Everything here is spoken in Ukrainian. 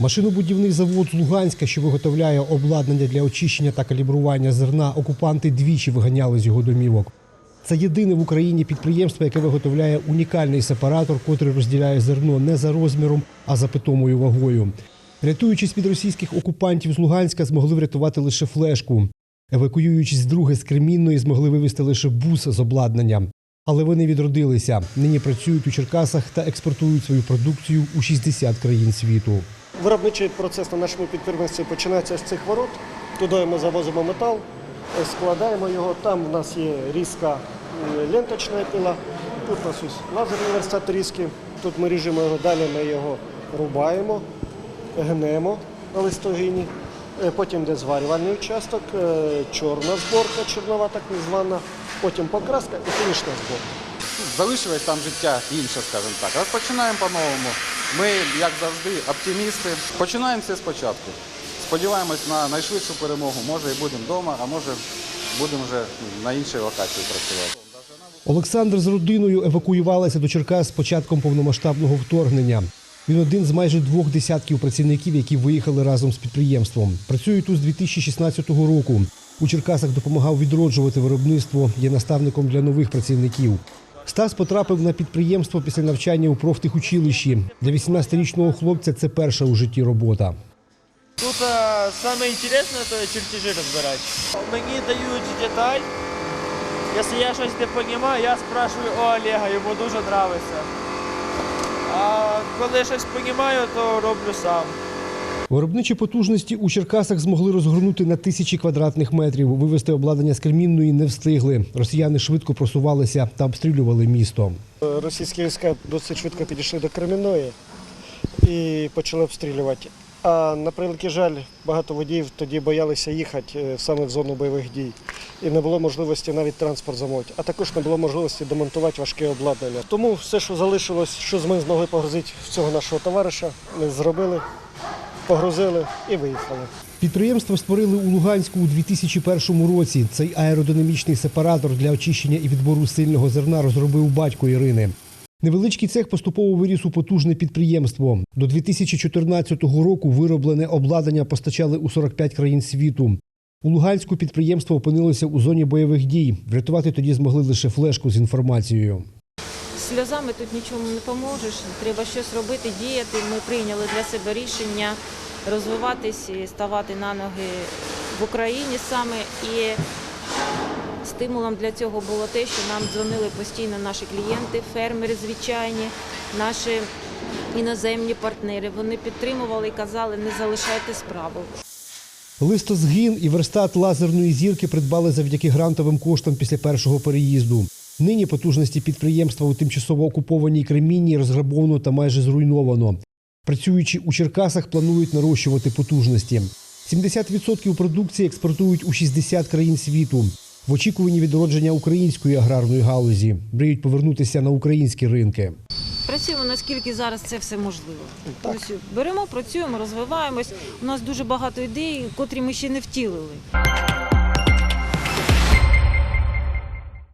Машинобудівний завод з Луганська, що виготовляє обладнання для очищення та калібрування зерна, окупанти двічі виганяли з його домівок. Це єдине в Україні підприємство, яке виготовляє унікальний сепаратор, котрий розділяє зерно не за розміром, а за питомою вагою. Рятуючись від російських окупантів з Луганська, змогли врятувати лише флешку. Евакуюючись друге з Кремінної, змогли вивезти лише бус з обладнанням. Але вони відродилися. Нині працюють у Черкасах та експортують свою продукцію у 60 країн світу. Виробничий процес на нашому підприємстві починається з цих ворот. Туди ми завозимо метал, е, складаємо його. Там в нас є різка м, ленточна пила. Тут у нас ось лазерний верстат різки. Тут ми ріжемо його, далі ми його рубаємо, гнемо на листогині. Е, Потім йде зварювальний участок, е, чорна зборка, чорнова так звана, потім покраска і фінішна зборка. залишилось там життя інше, скажімо так. Розпочинаємо по-новому. Ми, як завжди, оптимісти. Починаємо все спочатку. Сподіваємось на найшвидшу перемогу. Може і будемо вдома, а може будемо вже на іншій локації працювати. Олександр з родиною евакуювалися до Черкас з початком повномасштабного вторгнення. Він один з майже двох десятків працівників, які виїхали разом з підприємством. Працює тут з 2016 року. У Черкасах допомагав відроджувати виробництво, є наставником для нових працівників. Стас потрапив на підприємство після навчання у профтехучилищі. Для 18-річного хлопця це перша у житті робота. Тут а, саме це чертежі розбирати. Мені дають деталь. Якщо я щось не розумію, я спрашиваю у Олега, йому дуже подобається. А коли щось розумію, то роблю сам. Виробничі потужності у Черкасах змогли розгорнути на тисячі квадратних метрів. Вивезти обладнання з Кремінної не встигли. Росіяни швидко просувалися та обстрілювали місто. Російські війська досить швидко підійшли до Кремінної і почали обстрілювати. А на превеликий жаль, багато водіїв тоді боялися їхати е, саме в зону бойових дій. І не було можливості навіть транспорт замовити, а також не було можливості демонтувати важке обладнання. Тому все, що залишилось, що ми змогли погрузити в цього нашого товариша, ми зробили, погрузили і виїхали. Підприємство створили у Луганську у 2001 році. Цей аеродинамічний сепаратор для очищення і відбору сильного зерна розробив батько Ірини. Невеличкий цех поступово виріс у потужне підприємство. До 2014 року вироблене обладнання постачали у 45 країн світу. У Луганську підприємство опинилося у зоні бойових дій. Врятувати тоді змогли лише флешку з інформацією. Сльозами тут нічому не поможеш. Треба щось робити, діяти. Ми прийняли для себе рішення розвиватись і ставати на ноги в Україні саме. І стимулом для цього було те, що нам дзвонили постійно наші клієнти, фермери звичайні, наші іноземні партнери. Вони підтримували і казали, не залишайте справу. Листозгін і верстат лазерної зірки придбали завдяки грантовим коштам після першого переїзду. Нині потужності підприємства у тимчасово окупованій Кремінні розграбовано та майже зруйновано. Працюючи у Черкасах, планують нарощувати потужності. 70% продукції експортують у 60 країн світу. В очікуванні відродження української аграрної галузі мріють повернутися на українські ринки. Працюємо наскільки зараз це все можливо. Ось беремо, працюємо, розвиваємось. У нас дуже багато ідей, котрі ми ще не втілили.